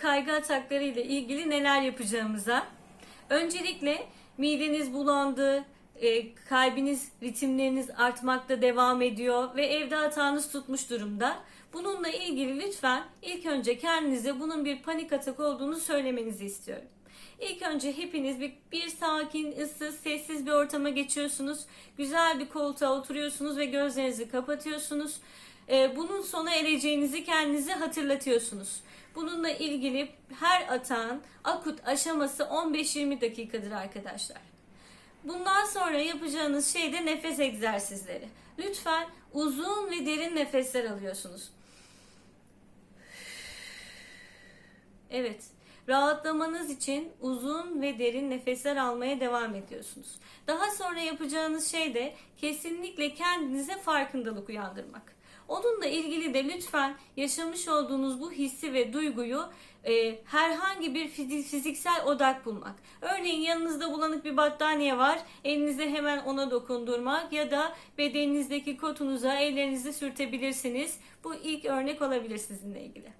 kaygı atakları ile ilgili neler yapacağımıza. Öncelikle mideniz bulandı, e, kalbiniz, ritimleriniz artmakta devam ediyor ve evde hatanız tutmuş durumda. Bununla ilgili lütfen ilk önce kendinize bunun bir panik atak olduğunu söylemenizi istiyorum. İlk önce hepiniz bir, bir sakin, ıssız, sessiz bir ortama geçiyorsunuz. Güzel bir koltuğa oturuyorsunuz ve gözlerinizi kapatıyorsunuz. Ee, bunun sona ereceğinizi kendinize hatırlatıyorsunuz. Bununla ilgili her atağın akut aşaması 15-20 dakikadır arkadaşlar. Bundan sonra yapacağınız şey de nefes egzersizleri. Lütfen uzun ve derin nefesler alıyorsunuz. Evet, rahatlamanız için uzun ve derin nefesler almaya devam ediyorsunuz. Daha sonra yapacağınız şey de kesinlikle kendinize farkındalık uyandırmak. Onunla ilgili de lütfen yaşamış olduğunuz bu hissi ve duyguyu e, herhangi bir fizi- fiziksel odak bulmak. Örneğin yanınızda bulanık bir battaniye var, elinize hemen ona dokundurmak ya da bedeninizdeki kotunuza ellerinizi sürtebilirsiniz. Bu ilk örnek olabilir sizinle ilgili.